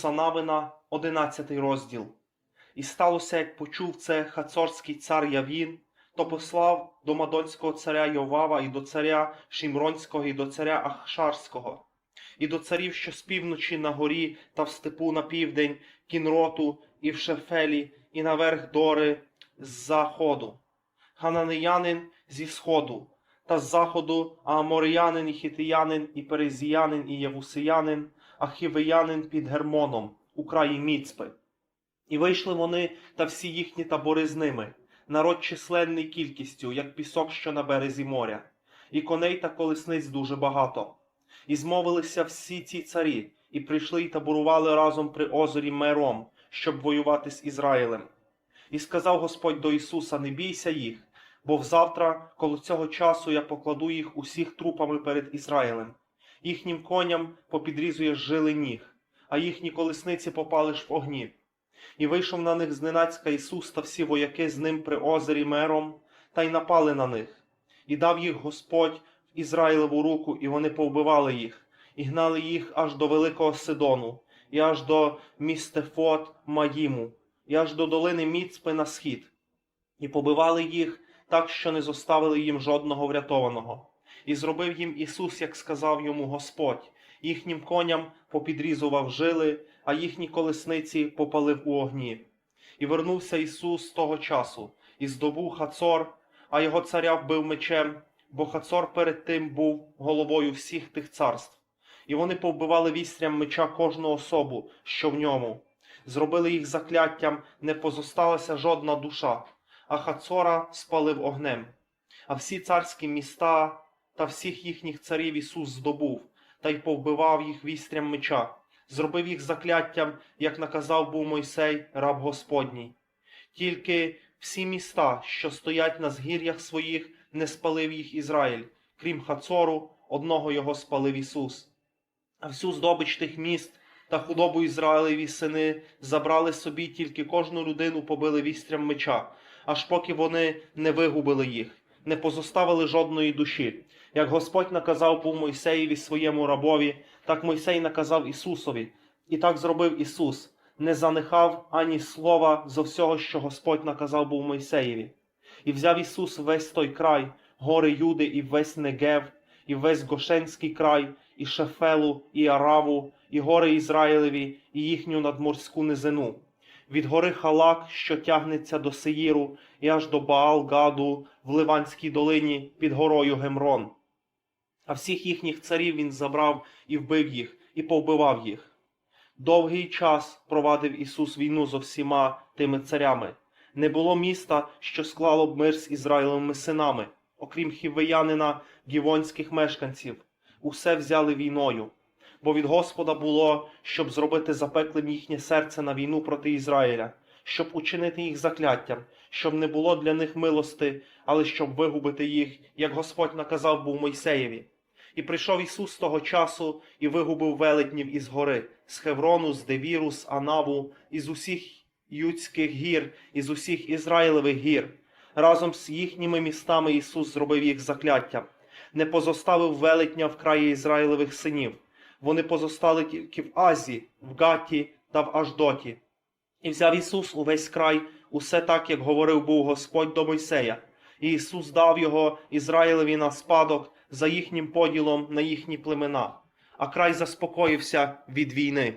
Ісуса Навина, 11 розділ. І сталося, як почув це хацорський цар Явін, то послав до Мадонського царя Йовава і до царя Шімронського, і до царя Ахшарського, і до царів, що з півночі на горі та в степу на південь, Кінроту і в Шефелі, і наверх Дори з заходу, Хананеянин зі сходу, та з заходу Ааморіянин, і Хітиянин, і Перезіянин, і Євусиянин, Ахівеянин під Гермоном, у краї Міцпи. І вийшли вони та всі їхні табори з ними, народ численний кількістю, як пісок, що на березі моря, і коней та колесниць дуже багато. І змовилися всі ці царі, і прийшли і таборували разом при озері Мером, щоб воювати з Ізраїлем. І сказав Господь до Ісуса: Не бійся їх, бо взавтра, коло цього часу, я покладу їх усіх трупами перед Ізраїлем. Їхнім коням попідрізуєш жили ніг, а їхні колесниці попалиш в огні. І вийшов на них зненацька Ісус та всі вояки з ним при озері Мером, та й напали на них. І дав їх Господь в Ізраїлеву руку, і вони повбивали їх, і гнали їх аж до Великого Сидону, і аж до Містефот Маїму, і аж до долини Міцпи на схід, і побивали їх так, що не зоставили їм жодного врятованого. І зробив їм Ісус, як сказав йому Господь, їхнім коням попідрізував жили, а їхні колесниці попалив у огні. І вернувся Ісус з того часу, і здобув Хацор, а його царя вбив мечем, бо Хацор перед тим був головою всіх тих царств. І вони повбивали вістрям меча кожну особу, що в ньому. Зробили їх закляттям, не позосталася жодна душа, а Хацора спалив огнем. А всі царські міста та всіх їхніх царів Ісус здобув, та й повбивав їх вістрям меча, зробив їх закляттям, як наказав був Мойсей, раб Господній. Тільки всі міста, що стоять на згір'ях своїх, не спалив їх Ізраїль, крім Хацору, одного його спалив Ісус. А всю здобич тих міст та худобу Ізраїлеві сини забрали собі, тільки кожну людину побили вістрям меча, аж поки вони не вигубили їх, не позоставили жодної душі. Як Господь наказав був Мойсеєві своєму рабові, так Мойсей наказав Ісусові, і так зробив Ісус, не занехав ані слова зо всього, що Господь наказав був Мойсеєві. І взяв Ісус весь той край, гори Юди, і весь Негев, і весь Гошенський край, і Шефелу, і Араву, і гори Ізраїлеві, і їхню надморську низину. Від гори Халак, що тягнеться до Сеїру, і аж до Баал-Гаду в Ливанській долині під горою Гемрон. А всіх їхніх царів він забрав і вбив їх, і повбивав їх. Довгий час провадив Ісус війну зо всіма тими царями. Не було міста, що склало б мир з Ізраїлевими синами, окрім хівеянина гівонських мешканців. Усе взяли війною. Бо від Господа було, щоб зробити запеклим їхнє серце на війну проти Ізраїля, щоб учинити їх закляттям, щоб не було для них милости, але щоб вигубити їх, як Господь наказав був Мойсеєві. І прийшов Ісус того часу і вигубив велетнів із гори, з Хеврону, з Девіру, з Анаву, із усіх Юдських гір, із усіх Ізраїлевих гір. Разом з їхніми містами Ісус зробив їх закляттям, не позоставив велетня в краї Ізраїлевих синів. Вони позостали тільки в Азі, в Гаті та в Аждоті. І взяв Ісус увесь край, усе так, як говорив був Господь до Мойсея. І Ісус дав його Ізраїлеві на спадок за їхнім поділом на їхні племена, а край заспокоївся від війни.